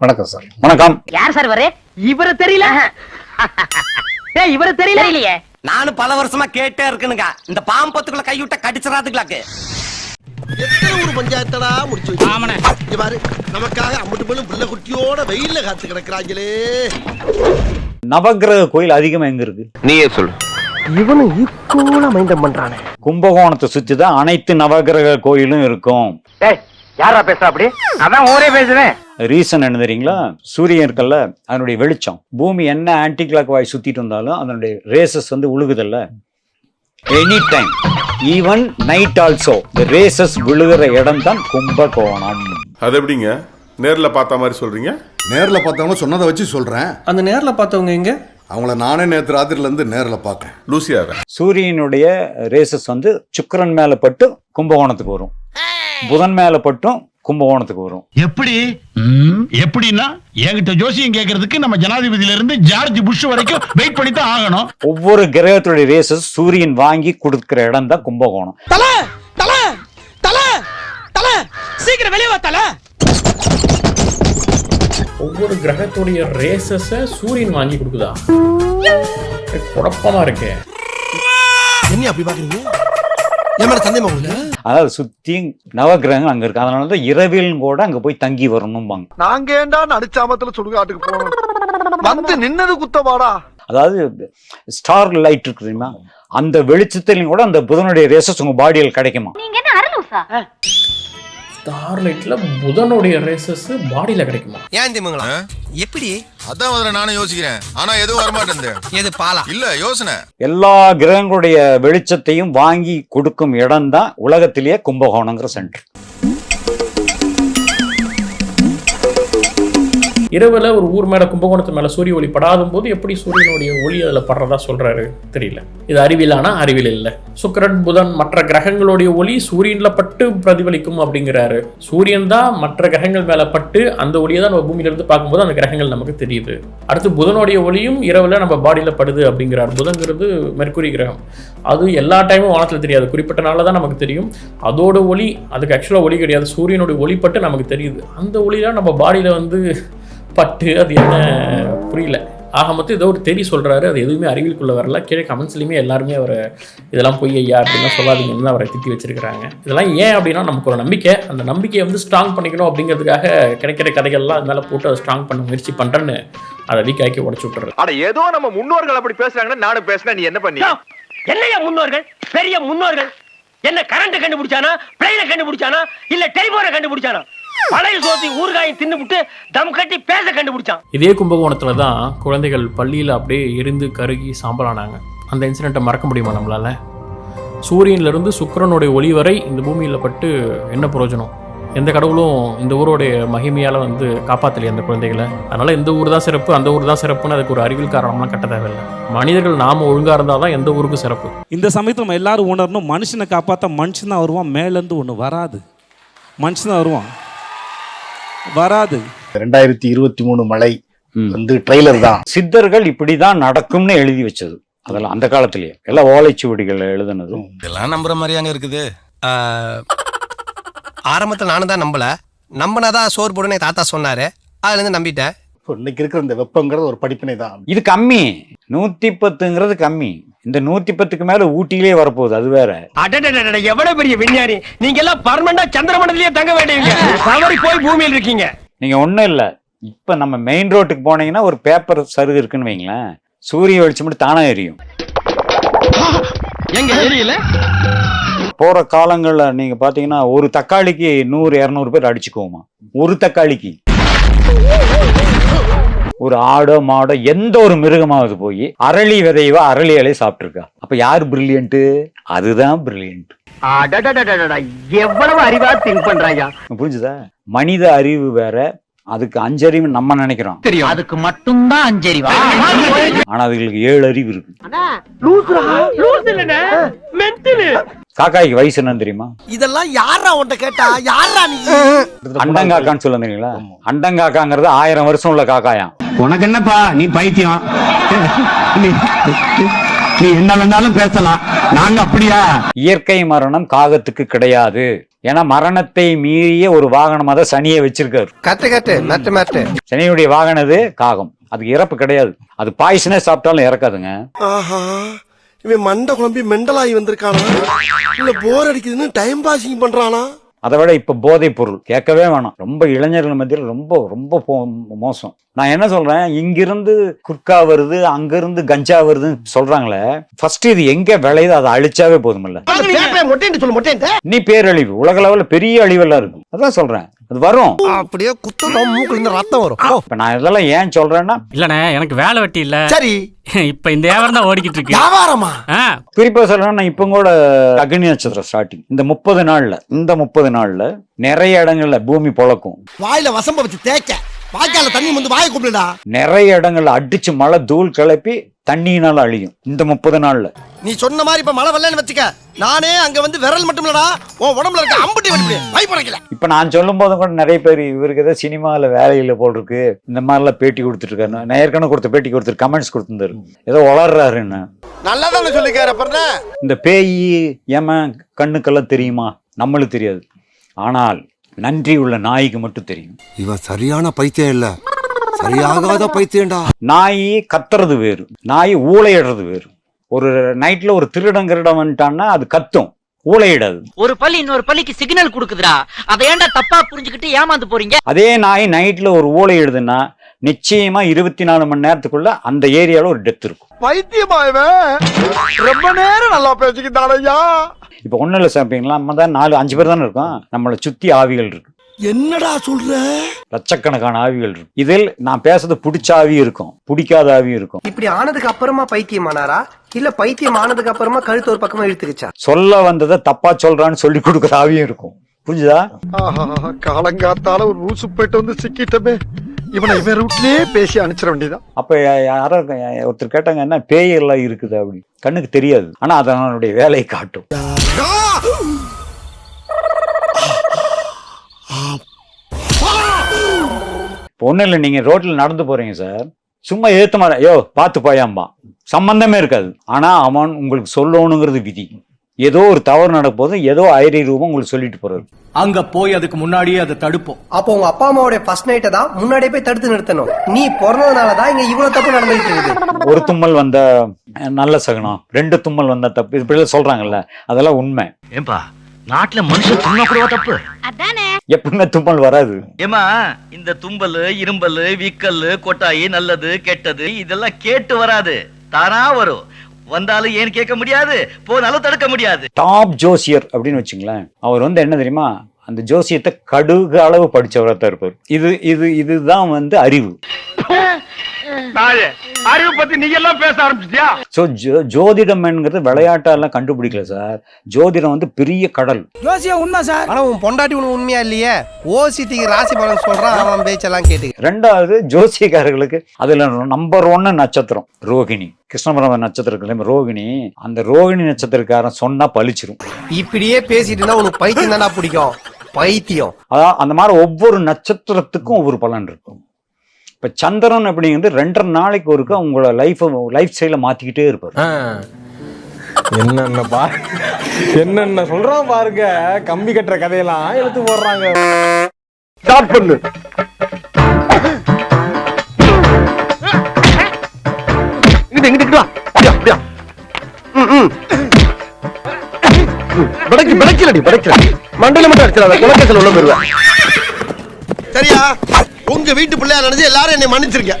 வணக்கம் சார். வணக்கம். யார் சார் இவரு? இவரு தெரியல. ஏய் இவரு தெரியல. தெரியலையே. நானும் பல வருஷமா கேட்டே இருக்கணுங்க. இந்த பாம்பத்துக்குள்ள கைவிட்ட கடிச்சிடாதுங்களாக்கு. எத்தனை ஊர் பஞ்சாயத்தடா முடிச்சு பாரு நமக்காக அம்மட்டு பெண்ணும் பிள்ளை குட்டியோட காத்து கிடக்குறாங்களே. நவக்கிரக கோயில் அதிகமா எங்க இருக்கு? நீயே சொல்லு. இவனு ஈக்குவலா மைண்டம் பண்றானே. கும்பகோணத்தை சுத்தி தான் அனைத்து நவக்கிரக கோயிலும் இருக்கும். ஏய் யாரா பேசுறா அப்படி அதான் ஊரே பேசுவேன் ரீசன் என்ன தெரியுங்களா? சூரியன் இருக்கல்ல அதனுடைய வெளிச்சம். பூமி என்ன ஆன்டி கிளாக் வாய் சுத்திட்டு இருந்தாலும் அதனுடைய ரேசஸ் வந்து உழுகுதல்ல? Any time even night also இந்த ரேசஸ் விழுகிற இடம் தான் கும்பகோணம். அது எப்படிங்க? நேர்ல பார்த்த மாதிரி சொல்றீங்க? நேர்ல பார்த்தவங்க சொன்னதை வச்சு சொல்றேன். அந்த நேர்ல பார்த்தவங்க எங்க? அவங்கள நானே நேற்று ராத்திரில இருந்து நேர்ல பார்க்கேன் லூசியார சூரியனுடைய ரேசஸ் வந்து சுக்கிரன் மேல பட்டு கும்பகோணத்துக்கு வரும். புதன் மேல பட்டும் கும்பகோணத்துக்கு வரும். எப்படி? எப்படின்னா என்கிட்ட ஜோசியம் கேட்கறதுக்கு நம்ம ஜனாதிபதியில இருந்து ஜார்ஜ் புஷ் வரைக்கும் வெயிட் பண்ணி தான் ஆகணும். ஒவ்வொரு கிரகத்துடைய ரேசஸ் சூரியன் வாங்கி கொடுக்கிற இடம் தான் கும்பகோணம். தல தல தல தல சீக்கிரம் வெளியே வா தல. ஒவ்வொரு கிரகத்துடைய ரேசஸ சூரியன் வாங்கி கொடுக்குதா? குழப்பமா இருக்கே. என்ன அப்படி பாக்குறீங்க? என் மேல சந்தேகமா உங்களுக்கு அதாவது சுத்தி நவகிரகங்கள் அங்க இருக்கு. அதனால தான் இரவிலும் கூட அங்க போய் தங்கி வரணும்பாங்க. நாங்க ஏண்டா நடிச்சாமத்துல சுடுகாட்டுக்கு போகணும்? வந்து நின்னது குத்தவாடா அதாவது ஸ்டார் லைட் இருக்கு தெரியுமா? அந்த வெளிச்சத்திலையும் கூட அந்த புதனுடைய ரேசஸ் உங்க பாடியில் கிடைக்குமா? நீங்க என்ன அரலூசா ஸ்டார்லைட்ல புதனுடைய ரேசஸ் பாடியில கிடைக்குமா? ஏன் திமுங்களா எப்படி? அதான் முதல்ல நானும் யோசிக்கிறேன். ஆனா எதுவும் வரமாட்டேன் எது பாலா? இல்ல யோசனை. எல்லா கிரகங்களுடைய வெளிச்சத்தையும் வாங்கி கொடுக்கும் இடம் தான் உலகத்திலேயே கும்பகோணங்கிற சென்டர் இரவில் ஒரு ஊர் மேலே கும்பகோணத்து மேலே சூரிய ஒளி படாதும் போது எப்படி சூரியனுடைய ஒளி அதில் படுறதா சொல்கிறாரு தெரியல. இது அறிவியலானா அறிவியல் இல்லை. சுக்கரன் புதன் மற்ற கிரகங்களுடைய ஒளி சூரியனில் பட்டு பிரதிபலிக்கும் அப்படிங்கிறாரு. சூரியன் தான் மற்ற கிரகங்கள் மேலே பட்டு அந்த ஒளியை தான் நம்ம பூமியில இருந்து பார்க்கும்போது அந்த கிரகங்கள் நமக்கு தெரியுது. அடுத்து புதனுடைய ஒளியும் இரவில் நம்ம பாடியில் படுது அப்படிங்கிறார். புதன்கிறது மெர்குரி கிரகம். அது எல்லா டைமும் வானத்தில் தெரியாது. குறிப்பிட்ட நாளில் தான் நமக்கு தெரியும். அதோட ஒளி அதுக்கு ஆக்சுவலாக ஒளி கிடையாது. சூரியனுடைய ஒளிப்பட்டு நமக்கு தெரியுது. அந்த ஒளியெலாம் நம்ம பாடியில் வந்து பட்டு அது என்ன புரியல. ஆக மொத்தம் ஏதோ ஒரு தெரி சொல்றாரு அது எதுவுமே அறிவியலுக்குள்ள வரல. கீழே கமெண்ட்ஸ்லையுமே எல்லாருமே அவரை இதெல்லாம் பொய் ஐயா அப்படின்லாம் சொல்லாதீங்கன்னு தான் அவரை திட்டி வச்சிருக்கிறாங்க. இதெல்லாம் ஏன் அப்படின்னா நமக்கு ஒரு நம்பிக்கை. அந்த நம்பிக்கையை வந்து ஸ்ட்ராங் பண்ணிக்கணும் அப்படிங்கிறதுக்காக கிடைக்கிற கதைகள்லாம் அது மேலே போட்டு அதை ஸ்ட்ராங் பண்ண முயற்சி பண்றேன்னு அதை வீக் ஆக்கி உடச்சு விட்டுறது. அட ஏதோ நம்ம முன்னோர்கள் அப்படி பேசுறாங்கன்னா நானும் பேசினா நீ என்ன பண்ணி? என்னையா முன்னோர்கள்? பெரிய முன்னோர்கள்? என்ன கரண்ட் கண்டுபிடிச்சானா? பிளைன கண்டுபிடிச்சானா? இல்ல டெலிபோனை கண்டுபிடிச்சானா? பழைய சோத்தி ஊறுகாயும் தின்னுபிட்டு தம் கட்டி பேச கண்டுபிடிச்சான். இதே கும்பகோணத்துல தான் குழந்தைகள் பள்ளியில் அப்படியே எரிந்து கருகி சாம்பலானாங்க. அந்த இன்சிடெண்ட்டை மறக்க முடியுமா நம்மளால? சூரியன்ல இருந்து சுக்கிரனுடைய ஒளி வரை இந்த பூமியில் பட்டு என்ன பிரயோஜனம் எந்த கடவுளும் இந்த ஊரோடைய மகிமையால வந்து காப்பாத்தலையே அந்த குழந்தைகளை? அதனால இந்த ஊர் தான் சிறப்பு அந்த ஊர் தான் சிறப்புன்னு அதுக்கு ஒரு அறிவியல் காரணம்லாம் கட்ட தேவையில்லை. மனிதர்கள் நாம ஒழுங்கா இருந்தால் தான் எந்த ஊருக்கும் சிறப்பு. இந்த சமயத்தில் நம்ம எல்லாரும் உணரணும் மனுஷனை காப்பாற்ற மனுஷன் தான் வருவான் மேலேருந்து ஒன்று வராது. மனுஷன் தான் வருவான். வராது. ரெண்டாயிரத்தி இருபத்தி மூணு மழை. வந்து ட்ரெய்லர் தான். சித்தர்கள் இப்படிதான் நடக்கும்னு எழுதி வச்சது. அதெல்லாம் அந்த காலத்திலேயே. எல்லாம் ஓலைச்சுவடிகள் எழுதுனதும் இதெல்லாம் நம்புற மாதிரியாங்க இருக்குது. ஆரம்பத்துல நானும் தான் நம்பல. நம்பினாதான் சோறு போடுன்னு தாத்தா சொன்னாரு. அதுல இருந்து நம்பிட்டேன். இப்போ இன்னைக்கு இருக்கிற இந்த வெப்பங்கிறது ஒரு படிப்பினை தான் இது கம்மி. நூத்தி பத்துங்கிறது கம்மி. இந்த நூத்தி பத்துக்கு மேல ஊட்டியிலே வரப்போகுது அது வேற. எவ்வளவு பெரிய விஞ்ஞானி? நீங்க எல்லாம் பர்மனண்டா சந்திரமண்டலத்திலேயே தங்க வேண்டியவங்க. தவறி போய் பூமியில் இருக்கீங்க. நீங்க ஒண்ணும் இல்ல. இப்ப நம்ம மெயின் ரோட்டுக்கு போனீங்கன்னா ஒரு பேப்பர் சருகு இருக்குன்னு வைங்களேன். சூரிய வெளிச்சம் மட்டும் தானா எரியும். எங்க தெரியல போற காலங்கள்ல நீங்க பாத்தீங்கன்னா ஒரு தக்காளிக்கு நூறு இருநூறு பேர் அடிச்சுக்குவோமா. ஒரு தக்காளிக்கு. ஒரு ஆடோ மாடோ எந்த ஒரு மிருகமாவது போய் அரளி விதைவா அரளி இலையை சாப்பிட்டுருக்கா. அப்ப யார் பிரில்லியன்ட் அதுதான் பிரில்லியன்ட் எவ்வளவு அறிவா திங்க் பண்றாங்க புரிஞ்சுதா மனித அறிவு வேற அதுக்கு அஞ்சறிவு நம்ம நினைக்கிறோம். தெரியும். அதுக்கு மட்டும்தான் அஞ்சறிவா? ஆனா அதுகளுக்கு ஏழு அறிவு இருக்கு. காக்காய்க்கு வயசு என்னன்னு தெரியுமா? இதெல்லாம் யாரா உன்ட்ட கேட்டா? யாரா நீ? அண்டங்காக்கான்னு சொல்ல தெரியுங்களா? அண்டங்காக்காங்கிறது ஆயிரம் வருஷம் உள்ள காக்காயாம் உனக்கு என்னப்பா? நீ பைத்தியம். நீ நீ என்ன வேணாலும் பேசலாம். நாங்க அப்படியா? இயற்கை மரணம் காகத்துக்கு கிடையாது. ஏன்னா மரணத்தை மீறிய ஒரு வாகனமாக தான் சனியை வச்சிருக்காரு. கட்டு கட்டு மெட்டு மெட்டு. சனியுடைய வாகனம் இது காகம். அதுக்கு இறப்பு கிடையாது. அது பாய்சனே சாப்பிட்டாலும் இறக்காதுங்க. ஆஹா இவன் மண்டை குழம்பி மெண்டலாகி வந்திருக்கானா? இல்ல போர் அடிக்குதுன்னு டைம் பாசிங் பண்றானா? அதை விட இப்ப போதைப் பொருள் கேட்கவே வேணாம். ரொம்ப இளைஞர்கள் மத்தியில் ரொம்ப ரொம்ப மோசம். நான் என்ன சொல்றேன்? இங்கிருந்து குர்கா வருது அங்கிருந்து கஞ்சா வருதுன்னு சொல்றாங்களே ஃபர்ஸ்ட் இது எங்க விளையுது அதை அழிச்சாவே போதுமில்ல. நீ பேரழிவு. உலக லெவல்ல பெரிய அழிவெல்லாம் இருக்கும். அதான் சொல்றேன். அது வரும். அப்படியே குத்தம் மூக்குல இருந்து ரத்தம் வரும். இப்ப நான் இதெல்லாம் ஏன் சொல்றேன்னா இல்லண்ணே எனக்கு வேலை வெட்டி இல்ல. சரி. இப்ப இந்த வியாபாரம் தான் ஓடிக்கிட்டு இருக்கு. வியாபாரமா? குறிப்பா சொல்லணும்னா இப்ப கூட அக்னி நட்சத்திரம் ஸ்டார்டிங் இந்த முப்பது நாள்ல இந்த முப்பது நாள்ல நிறைய இடங்கள்ல பூமி பொழக்கும். வாயில வசம்ப வச்சு தேய்க்க. வாய்க்கால தண்ணி வந்து வாயை கூப்பிடுடா நிறைய இடங்கள்ல அடிச்சு மழை தூள் கிளப்பி தண்ணியினால அழியும் இந்த முப்பது நாள்ல. நீ சொன்ன மாதிரி இப்ப மழை வரலன்னு வச்சுக்க. நானே அங்க வந்து விரல் மட்டும் இல்லடா. உன் உடம்புல இருக்க அம்புட்டி வெட்டி பயப்படைக்கல இப்ப நான் சொல்லும் போது கூட நிறைய பேர் இவருக்கு ஏதோ சினிமாவில் வேலையில போல் இருக்கு இந்த மாதிரிலாம் பேட்டி கொடுத்துட்டு இருக்காரு. நான் ஏற்கனவே கொடுத்த பேட்டி கொடுத்துரு கமெண்ட்ஸ் கொடுத்துருந்தாரு. ஏதோ வளர்றாருன்னு நல்லா தானே சொல்லிக்காரு அப்புறம் இந்த பேய் ஏம கண்ணுக்கெல்லாம் தெரியுமா? நம்மளுக்கு தெரியாது. ஆனால் நன்றி உள்ள நாய்க்கு மட்டும் தெரியும். இவன் சரியான பைத்தியம் இல்ல. சரியாகாத பைத்தியம்டா. நாய் கத்துறது வேறு. நாய் ஊளையிடுறது வேறு. ஒரு நைட்ல ஒரு திருடன் கிருடன் வந்துட்டான்னா அது கத்தும். ஊளையிடாது. ஒரு பள்ளி இன்னொரு பள்ளிக்கு சிக்னல் கொடுக்குதுடா. அதை ஏன்டா தப்பா புரிஞ்சுக்கிட்டு ஏமாந்து போறீங்க? அதே நாய் நைட்ல ஒரு ஊளையிடுதுன்னா நிச்சயமா இருபத்தி நாலு மணி நேரத்துக்குள்ள அந்த ஏரியால ஒரு டெத் இருக்கும். பைத்தியமா இவன் ரொம்ப நேரம் நல்லா பேசிக்கிட்டானையா இப்போ ஒன்றும் இல்லை சாப்பிட்டீங்களா நம்ம தான் நாலு அஞ்சு பேர் தானே இருக்கோம். நம்மளை சுத்தி ஆவிகள் இருக்கு. என்னடா சொல்ற? லட்சக்கணக்கான ஆவிகள் இருக்கு. இதில் நான் பேசுறது பிடிச்ச ஆவி இருக்கும். பிடிக்காத ஆவி இருக்கும். இப்படி ஆனதுக்கு அப்புறமா பைத்தியமானாரா? இல்ல பைத்தியம் ஆனதுக்கு அப்புறமா கழுத்து ஒரு பக்கமா இழுத்துக்கிச்சா? சொல்ல வந்ததை தப்பா சொல்றான்னு சொல்லி கொடுக்குற ஆவியும் இருக்கும். புரிஞ்சுதா? காலங்காத்தால ஒரு ரூசு போயிட்டு வந்து சிக்கிட்டமே. இவனை இவன் ரூட்லயே பேசி அனுப்பிச்சிட வேண்டியதான் அப்ப யா- யாரோ ஒருத்தர் கேட்டாங்க என்ன பேய் எல்லாம் இருக்குது? அப்படி கண்ணுக்கு தெரியாது. ஆனா அதனுடைய வேலையை காட்டும். இப்போ ஒன்றும் இல்லை நீங்கள் ரோட்டில் நடந்து போறீங்க சார். சும்மா ஏற்ற மாதிரி ஐயோ பார்த்து போயாம்பா சம்பந்தமே இருக்காது. ஆனா அவன் உங்களுக்கு சொல்லணுங்கிறது விதி. ஏதோ ஒரு தவறு நடப்போது ஏதோ ஐரி ரூபம் உங்களுக்கு சொல்லிட்டு போறது அங்க போய் அதுக்கு முன்னாடியே அதை தடுப்போம். அப்போ உங்க அப்பா அம்மாவோட ஃபர்ஸ்ட் நைட்டை தான் முன்னாடியே போய் தடுத்து நிறுத்தணும். நீ பிறந்ததுனால தான் இங்க இவ்வளவு தப்பு நடந்துகிட்டு இருக்குது. ஒரு தும்மல் வந்த நல்ல சகுனம். ரெண்டு தும்மல் வந்த தப்பு. இப்படிலாம் சொல்றாங்கல்ல அதெல்லாம் உண்மை. ஏன்பா நாட்டுல மனுஷன் துண்ண கூடவா தப்பு? எப்பவுமே தும்மல் வராது. ஏமா இந்த தும்பல் இரும்பல் விக்கல் கொட்டாயி நல்லது கெட்டது இதெல்லாம் கேட்டு வராது. தானா வரும். வந்தாலும் ஏன் கேட்க முடியாது? போனாலும் தடுக்க முடியாது. டாப் ஜோசியர் அப்படின்னு வச்சுங்களேன் அவர் வந்து என்ன தெரியுமா? அந்த ஜோசியத்தை கடுகு அளவு படிச்சவரா தான் இருப்பார். இது இது இதுதான் வந்து அறிவு. அறிவு பத்தி நீ எல்லாம் பேச ஆரம்பிச்சிட்டியா? ஸோ ஜோ ஜோதிடம் என்கிறது விளையாட்டெல்லாம் கண்டுபிடிக்கல சார். ஜோதிடம் வந்து பெரிய கடல். ஆனா உன் பொண்டாட்டி உனக்கு உண்மையா இல்லையே? ஓசிடிக்கு ராசி பலன் சொல்றான். அவன் பேச்செல்லாம் கேட்டு ரெண்டாவது ஜோசியக்காரர்களுக்கு அதுல நம்பர் ஒன்னு நட்சத்திரம் ரோகிணி. கிருஷ்ணபுரம் நட்சத்திரம் ரோகிணி அந்த ரோகிணி நட்சத்திரக்காரன் சொன்னா பளிச்சிரும் இப்படியே பேசிட்டு இருந்தா உனக்கு பைத்தியம் தானடா பிடிக்கும். பைத்தியம். அதான் அந்த மாதிரி ஒவ்வொரு நட்சத்திரத்துக்கும் ஒவ்வொரு பலன் இருக்கும். இப்ப சந்திரன் அப்படிங்கிறது ரெண்டரை நாளைக்கு ஒருக்க உங்களோட லைஃப் லைஃப் ஸ்டைல மாத்திக்கிட்டே இருப்பாரு. என்னென்ன பா என்னென்ன சொல்றான் பாருங்க. கம்பி கட்டுற கதையெல்லாம் எடுத்து போடுறாங்க. ஸ்டார்ட் பண்ணு. மண்டையில மட்டும் குலக்கேசல் உள்ள போயிருவேன். சரியா? உங்க வீட்டு பிள்ளையா நினைச்சு எல்லாரும் என்னை மன்னிச்சிருக்க